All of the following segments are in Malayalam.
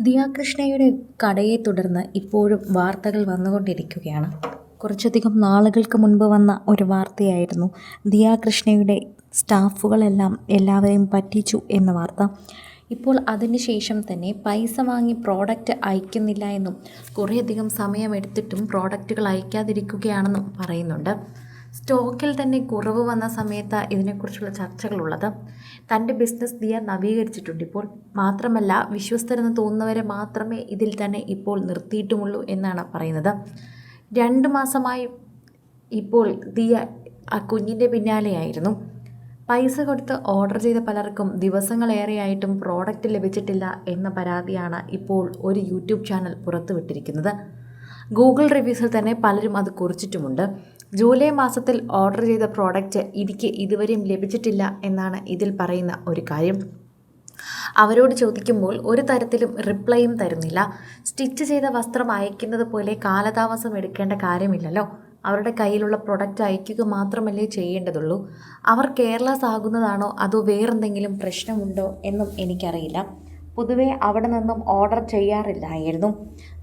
ദിയാകൃഷ്ണയുടെ കടയെ തുടർന്ന് ഇപ്പോഴും വാർത്തകൾ വന്നുകൊണ്ടിരിക്കുകയാണ്. കുറച്ചധികം നാളുകൾക്ക് മുൻപ് വന്ന ഒരു വാർത്തയായിരുന്നു. ദിയാകൃഷ്ണയുടെ സ്റ്റാഫുകളെല്ലാം എല്ലാവരെയും പറ്റിച്ചു എന്ന വാർത്ത. ഇപ്പോൾ അതിന് ശേഷം തന്നെ പൈസ വാങ്ങി പ്രോഡക്റ്റ് അയക്കുന്നില്ല എന്നും കുറേയധികം സമയമെടുത്തിട്ടും പ്രോഡക്റ്റുകൾ അയക്കാതിരിക്കുകയാണെന്നും പറയുന്നുണ്ട്. സ്റ്റോക്കിൽ തന്നെ കുറവ് വന്ന സമയത്ത് ഇതിനെക്കുറിച്ചുള്ള ചർച്ചകളുള്ളത്. തന്റെ ബിസിനസ് ദിയ നവീകരിച്ചിട്ടുണ്ട്. ഇപ്പോൾ മാത്രമല്ല വിശ്വസ്തരെന്ന് തോന്നുന്നവരെ മാത്രമേ ഇതിൽ തന്നെ ഇപ്പോൾ നിർത്തിയിട്ടുമുള്ളൂ എന്നാണ് പറയുന്നത്. രണ്ട് മാസമായി ഇപ്പോൾ ദിയ ആ കുഞ്ഞിന്റെ പിന്നാലെയായിരുന്നു. പൈസ കൊടുത്ത് ഓർഡർ ചെയ്ത പലർക്കും ദിവസങ്ങളേറെയായിട്ടും പ്രോഡക്റ്റ് ലഭിച്ചിട്ടില്ല എന്ന പരാതിയാണ് ഇപ്പോൾ ഒരു യൂട്യൂബ് ചാനൽ പുറത്തുവിട്ടിരിക്കുന്നത്. ഗൂഗിൾ റിവ്യൂസിൽ തന്നെ പലരും അത് കുറിച്ചിട്ടുമുണ്ട്. ജൂലൈ മാസത്തിൽ ഓർഡർ ചെയ്ത പ്രോഡക്റ്റ് എനിക്ക് ഇതുവരെയും ലഭിച്ചിട്ടില്ല എന്നാണ് ഇതിൽ പറയുന്ന ഒരു കാര്യം. അവരോട് ചോദിക്കുമ്പോൾ ഒരു തരത്തിലും റിപ്ലൈയും തരുന്നില്ല. സ്റ്റിച്ച് ചെയ്ത വസ്ത്രം അയക്കുന്നത് പോലെ കാലതാമസം എടുക്കേണ്ട കാര്യമില്ലല്ലോ. അവരുടെ കയ്യിലുള്ള പ്രൊഡക്റ്റ് അയക്കുക മാത്രമല്ലേ ചെയ്യേണ്ടതുള്ളൂ. അവർ കെയർലെസ് ആകുന്നതാണോ അതോ വേറെന്തെങ്കിലും പ്രശ്നമുണ്ടോ എന്നും എനിക്കറിയില്ല. പൊതുവെ അവിടെ നിന്നും ഓർഡർ ചെയ്യാറില്ലായിരുന്നു.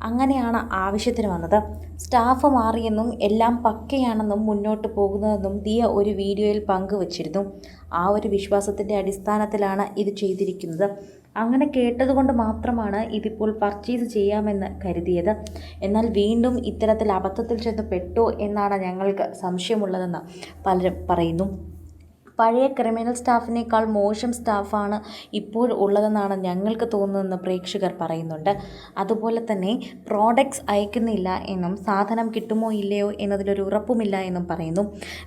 അങ്ങനെയാണ് ആവശ്യത്തിന് വന്നത്. സ്റ്റാഫ് മാറിയെന്നും എല്ലാം പക്കയാണെന്നും മുന്നോട്ട് പോകുന്നതെന്നും ദിയ ഒരു വീഡിയോയിൽ പങ്കുവച്ചിരുന്നു. ആ ഒരു വിശ്വാസത്തിന്റെ അടിസ്ഥാനത്തിലാണ് ഇത് ചെയ്തിരിക്കുന്നത്. അങ്ങനെ കേട്ടതുകൊണ്ട് മാത്രമാണ് ഇതിപ്പോൾ പർച്ചേസ് ചെയ്യാമെന്ന് കരുതിയത്. എന്നാൽ വീണ്ടും ഇത്തരത്തിൽ അബദ്ധത്തിൽ ചെന്ന് പെട്ടോ എന്നാണ് ഞങ്ങൾക്ക് സംശയമുള്ളതെന്ന് പലരും പറയുന്നു. പഴയ ക്രിമിനൽ സ്റ്റാഫിനേക്കാൾ മോശം സ്റ്റാഫാണ് ഇപ്പോൾ ഉള്ളതെന്നാണ് ഞങ്ങൾക്ക് തോന്നുന്നതെന്ന് പ്രേക്ഷകർ പറയുന്നുണ്ട്. അതുപോലെ തന്നെ പ്രോഡക്ട്സ് അയക്കുന്നില്ല എന്നും സാധനം കിട്ടുമോ ഇല്ലയോ എന്നതിലൊരു ഉറപ്പുമില്ല എന്നും പറയുന്നു.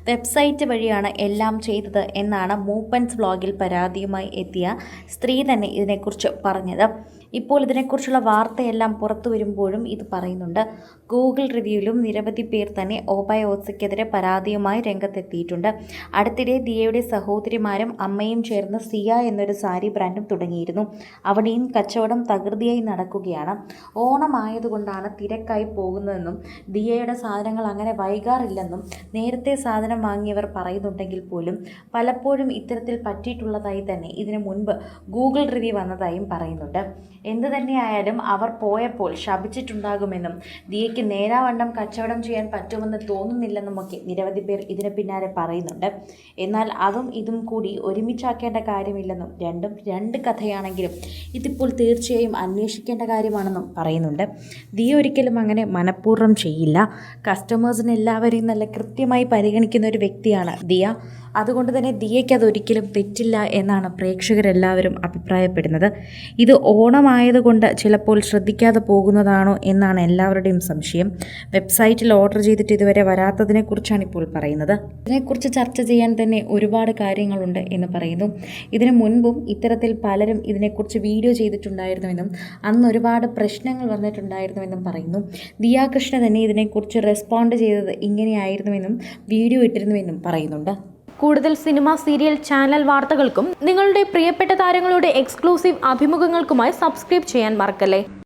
വെബ്സൈറ്റ് വഴിയാണ് എല്ലാം ചെയ്തത് എന്നാണ് മൂപ്പൻസ് വ്ളോഗിൽ പരാതിയുമായി എത്തിയ സ്ത്രീ തന്നെ ഇതിനെക്കുറിച്ച് പറഞ്ഞത്. ഇപ്പോൾ ഇതിനെക്കുറിച്ചുള്ള വാർത്തയെല്ലാം പുറത്തു വരുമ്പോഴും ഇത് പറയുന്നുണ്ട്. ഗൂഗിൾ റിവ്യൂവിലും നിരവധി പേർ തന്നെ ഓബയോസിക്കെതിരെ പരാതിയുമായി രംഗത്തെത്തിയിട്ടുണ്ട്. അടുത്തിടെ ദിയയുടെ സഹോദരിമാരും അമ്മയും ചേർന്ന് സിയ എന്നൊരു സാരി ബ്രാൻഡും തുടങ്ങിയിരുന്നു. അവിടെയും കച്ചവടം തകൃതിയായി നടക്കുകയാണ്. ഓണമായതുകൊണ്ടാണ് തിരക്കായി പോകുന്നതെന്നും ദിയയുടെ സാധനങ്ങൾ അങ്ങനെ വൈകാറില്ലെന്നും നേരത്തെ സാധനം വാങ്ങിയവർ പറയുന്നുണ്ടെങ്കിൽ പോലും പലപ്പോഴും ഇത്തരത്തിൽ പറ്റിയിട്ടുള്ളതായി തന്നെ ഇതിനു മുൻപ് ഗൂഗിൾ റിവ്യൂ വന്നതായും പറയുന്നുണ്ട്. എന്തു തന്നെയായാലും അവർ പോയപ്പോൾ ശപിച്ചിട്ടുണ്ടാകുമെന്നും ദിയയ്ക്ക് നേരാവണ്ണം കച്ചവടം ചെയ്യാൻ പറ്റുമെന്ന് തോന്നുന്നില്ലെന്നും ഒക്കെ നിരവധി പേർ ഇതിന് പിന്നാലെ പറയുന്നുണ്ട്. എന്നാൽ അതും ഇതും കൂടി ഒരുമിച്ചാക്കേണ്ട കാര്യമില്ലെന്നും രണ്ടും രണ്ട് കഥയാണെങ്കിലും ഇതിപ്പോൾ തീർച്ചയായും അന്വേഷിക്കേണ്ട കാര്യമാണെന്നും പറയുന്നുണ്ട്. ദിയ ഒരിക്കലും അങ്ങനെ മനഃപൂർവം ചെയ്യില്ല. കസ്റ്റമേഴ്സിന് എല്ലാവരെയും നല്ല കൃത്യമായി പരിഗണിക്കുന്ന ഒരു വ്യക്തിയാണ് ദിയ. അതുകൊണ്ട് തന്നെ ദിയയ്ക്ക് അതൊരിക്കലും തെറ്റില്ല എന്നാണ് പ്രേക്ഷകരെല്ലാവരും അഭിപ്രായപ്പെടുന്നത്. ഇത് ഓണമായതുകൊണ്ട് ചിലപ്പോൾ ശ്രദ്ധിക്കാതെ പോകുന്നതാണോ എന്നാണ് എല്ലാവരുടെയും സംശയം. വെബ്സൈറ്റിൽ ഓർഡർ ചെയ്തിട്ട് ഇതുവരെ വരാത്തതിനെക്കുറിച്ചാണ് ഇപ്പോൾ പറയുന്നത്. ഇതിനെക്കുറിച്ച് ചർച്ച ചെയ്യാൻ തന്നെ ഒരുപാട് കാര്യങ്ങളുണ്ട് എന്ന് പറയുന്നു. ഇതിനു മുൻപും ഇത്തരത്തിൽ പലരും ഇതിനെക്കുറിച്ച് വീഡിയോ ചെയ്തിട്ടുണ്ടായിരുന്നുവെന്നും അന്ന് ഒരുപാട് പ്രശ്നങ്ങൾ വന്നിട്ടുണ്ടായിരുന്നുവെന്നും പറയുന്നു. ദിയാകൃഷ്ണ തന്നെ ഇതിനെക്കുറിച്ച് റെസ്പോണ്ട് ചെയ്തത് ഇങ്ങനെയായിരുന്നുവെന്നും വീഡിയോ ഇട്ടിരുന്നുവെന്നും പറയുന്നുണ്ട്. കൂടുതൽ സിനിമ സീരിയൽ ചാനൽ വാർത്തകൾക്കും നിങ്ങളുടെ പ്രിയപ്പെട്ട താരങ്ങളുടെ എക്സ്ക്ലൂസീവ് അഭിമുഖങ്ങൾക്കുമായി സബ്സ്ക്രൈബ് ചെയ്യാൻ മറക്കല്ലേ?